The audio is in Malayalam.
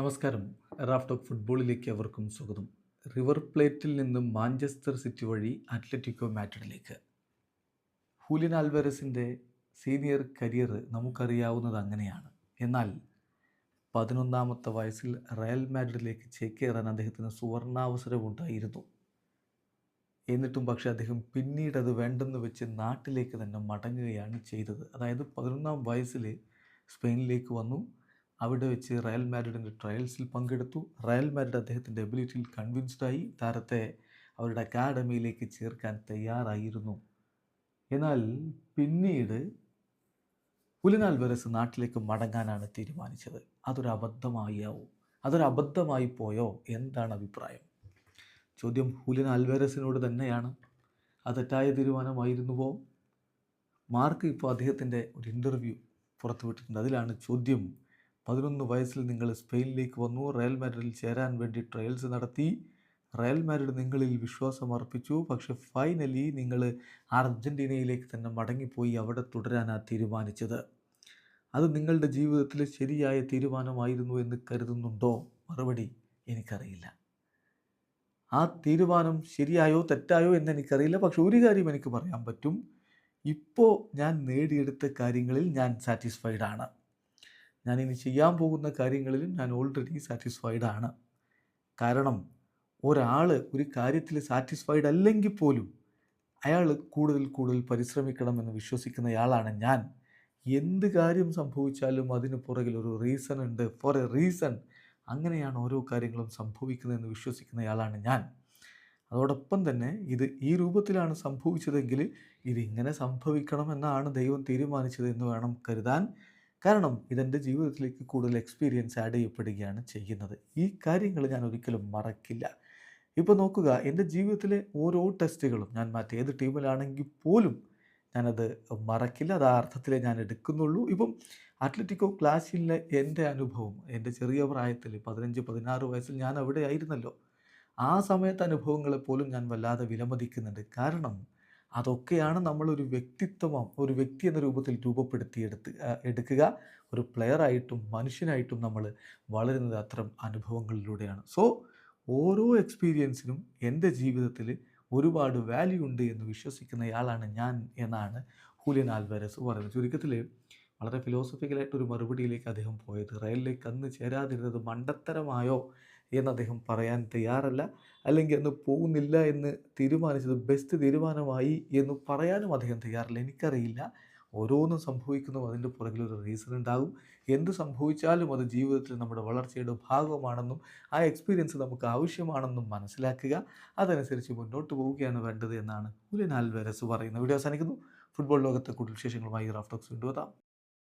നമസ്കാരം. റാഫ്റ്റ് ഓഫ് ഫുട്ബോളിലേക്ക് അവർക്കും സ്വാഗതം. റിവർ പ്ലേറ്റിൽ നിന്നും മാഞ്ചസ്റ്റർ സിറ്റി വഴി അത്ലറ്റിക്കോ മാറ്റഡിലേക്ക് ഹൂലിൻ ആൽവരസിന്റെ സീനിയർ കരിയർ നമുക്കറിയാവുന്നത് അങ്ങനെയാണ്. എന്നാൽ പതിനൊന്നാമത്തെ വയസ്സിൽ റയൽ മാഡ്രിഡിലേക്ക് ചേക്കേറാൻ അദ്ദേഹത്തിന് സുവർണാവസരമുണ്ടായിരുന്നു. എന്നിട്ടും പക്ഷേ അദ്ദേഹം പിന്നീട് അത് വേണ്ടെന്ന് വെച്ച് നാട്ടിലേക്ക് തന്നെ മടങ്ങുകയാണ് ചെയ്തത്. അതായത് പതിനൊന്നാം വയസ്സിൽ സ്പെയിനിലേക്ക് വന്നു. അവിടെ വെച്ച് റയൽ മാഡ്രിഡിന്റെ ട്രയൽസിൽ പങ്കെടുത്തു. റയൽ മാഡ്രിഡ് അദ്ദേഹത്തിന്റെ എബിലിറ്റിയിൽ കൺവിൻസ്ഡ് ആയി. താരത്തെ അവരുടെ അക്കാഡമിയിലേക്ക് ചേർക്കാൻ തയ്യാറായിരുന്നു. എന്നാൽ പിന്നീട് ഹുലിൻ വരസ് നാട്ടിലേക്ക് മടങ്ങാനാണ് തീരുമാനിച്ചത്. അതൊരു അബദ്ധമായാവോ? അതൊരു അബദ്ധമായി പോയോ? എന്താണ് അഭിപ്രായം? ചോദ്യം ഹുലിൻ അൽവേരസിനോട് തന്നെയാണ്. അത് തെറ്റായ തീരുമാനമായിരുന്നുവോ? മാർക്ക് ഇപ്പോൾ അദ്ദേഹത്തിന്റെ ഒരു ഇന്റർവ്യൂ പുറത്തുവിട്ടിട്ടുണ്ട്. അതിലാണ് ചോദ്യം പതിനൊന്ന് വയസ്സിൽ നിങ്ങൾ സ്പെയിനിലേക്ക് വന്നു. റയൽ മാഡ്രിഡിൽ ചേരാൻ വേണ്ടി ട്രയൽസ് നടത്തി. റയൽ മാഡ്രിഡ് നിങ്ങളിൽ വിശ്വാസം അർപ്പിച്ചു. പക്ഷേ ഫൈനലി നിങ്ങൾ അർജന്റീനയിലേക്ക് തന്നെ മടങ്ങിപ്പോയി അവിടെ തുടരാനാണ് തീരുമാനിച്ചത്. അത് നിങ്ങളുടെ ജീവിതത്തിൽ ശരിയായ തീരുമാനമായിരുന്നു എന്ന് കരുതുന്നുണ്ടോ? മറുപടി എനിക്കറിയില്ല. ആ തീരുമാനം ശരിയായോ തെറ്റായോ എന്ന് എനിക്കറിയില്ല. പക്ഷെ ഒരു കാര്യം എനിക്ക് പറയാൻ പറ്റും. ഇപ്പോൾ ഞാൻ നേടിയെടുത്ത കാര്യങ്ങളിൽ ഞാൻ സാറ്റിസ്ഫൈഡ് ആണ്. ഞാൻ ഇനി ചെയ്യാൻ പോകുന്ന കാര്യങ്ങളിലും ഞാൻ ഓൾറെഡി സാറ്റിസ്ഫൈഡ് ആണ്. കാരണം ഒരാൾ ഒരു കാര്യത്തിൽ സാറ്റിസ്ഫൈഡ് അല്ലെങ്കിൽ പോലും അയാൾ കൂടുതൽ കൂടുതൽ പരിശ്രമിക്കണമെന്ന് വിശ്വസിക്കുന്നയാളാണ് ഞാൻ. എന്ത് കാര്യം സംഭവിച്ചാലും അതിന് പുറകിൽ ഒരു റീസൺ ഉണ്ട്. ഫോർ എ റീസൺ അങ്ങനെയാണ് ഓരോ കാര്യങ്ങളും സംഭവിക്കുന്നതെന്ന് വിശ്വസിക്കുന്നയാളാണ് ഞാൻ. അതോടൊപ്പം തന്നെ ഇത് ഈ രൂപത്തിലാണ് സംഭവിച്ചതെങ്കിൽ ഇതിങ്ങനെ സംഭവിക്കണമെന്നാണ് ദൈവം തീരുമാനിച്ചത് എന്ന് വേണം കരുതാൻ. കാരണം ഇതെന്റെ ജീവിതത്തിലേക്ക് കൂടുതൽ എക്സ്പീരിയൻസ് ആഡ് ചെയ്യപ്പെടുകയാണ് ചെയ്യുന്നത്. ഈ കാര്യങ്ങൾ ഞാൻ ഒരിക്കലും മറക്കില്ല. ഇപ്പോൾ നോക്കുക എന്റെ ജീവിതത്തിലെ ഓരോ ടെസ്റ്റുകളും ഞാൻ മറ്റേത് ടീമിലാണെങ്കിൽ പോലും ഞാനത് മറക്കില്ല. അത് ആ അർത്ഥത്തിലേ ഞാൻ എടുക്കുന്നുള്ളൂ. ഇപ്പം അത്ലറ്റിക്കോ ക്ലാസ്സിലെ എന്റെ അനുഭവം എന്റെ ചെറിയ പ്രായത്തിൽ പതിനഞ്ച് പതിനാറ് വയസ്സിൽ ഞാൻ അവിടെ ആയിരുന്നല്ലോ. ആ സമയത്തെ അനുഭവങ്ങളെപ്പോലും ഞാൻ വല്ലാതെ വിലമതിക്കുന്നുണ്ട്. കാരണം അതൊക്കെയാണ് നമ്മൾ ഒരു വ്യക്തിത്വം ഒരു വ്യക്തി എന്ന രൂപത്തിൽ രൂപപ്പെടുത്തിയെടുത്ത് എടുക്കുക. ഒരു പ്ലെയറായിട്ടും മനുഷ്യനായിട്ടും നമ്മൾ വളരുന്നത് അത്തരം അനുഭവങ്ങളിലൂടെയാണ്. സോ ഓരോ എക്സ്പീരിയൻസിനും എന്റെ ജീവിതത്തിൽ ഒരുപാട് വാല്യൂ ഉണ്ട് എന്ന് വിശ്വസിക്കുന്നയാളാണ് ഞാൻ എന്നാണ് ഹൂലിയൻ ആൽവാരസ് പറയുന്നത്. ചുരുക്കത്തിൽ വളരെ ഫിലോസഫിക്കലായിട്ടൊരു മറുപടിയിലേക്ക് അദ്ദേഹം പോയത് റയലിലേക്ക് അന്ന് ചേരാതിരുന്നത് മണ്ടത്തരമായോ എന്ന് അദ്ദേഹം പറയാൻ തയ്യാറല്ല. അല്ലെങ്കിൽ അന്ന് പോകുന്നില്ല എന്ന് തീരുമാനിച്ചത് ബെസ്റ്റ് തീരുമാനമായി എന്ന് പറയാനും അദ്ദേഹം തയ്യാറില്ല. എനിക്കറിയില്ല. ഓരോന്നും സംഭവിക്കുന്നു അതിന്റെ പുറകിൽ ഒരു റീസൺ ഉണ്ടാകും. എന്ത് സംഭവിച്ചാലും അത് ജീവിതത്തിൽ നമ്മുടെ വളർച്ചയുടെ ഭാഗമാണെന്നും ആ എക്സ്പീരിയൻസ് നമുക്ക് ആവശ്യമാണെന്നും മനസ്സിലാക്കുക. അതനുസരിച്ച് മുന്നോട്ട് പോവുകയാണ് വേണ്ടത് എന്നാണ് ഉലിനാൽ വെരസ് പറയുന്നത്. വീഡിയോ അവസാനിക്കുന്നു. ഫുട്ബോൾ ലോകത്തെ കൂടുതൽ വിശേഷങ്ങളുമായി റാഫ്റ്റോക്സ് കൊണ്ടുവരാം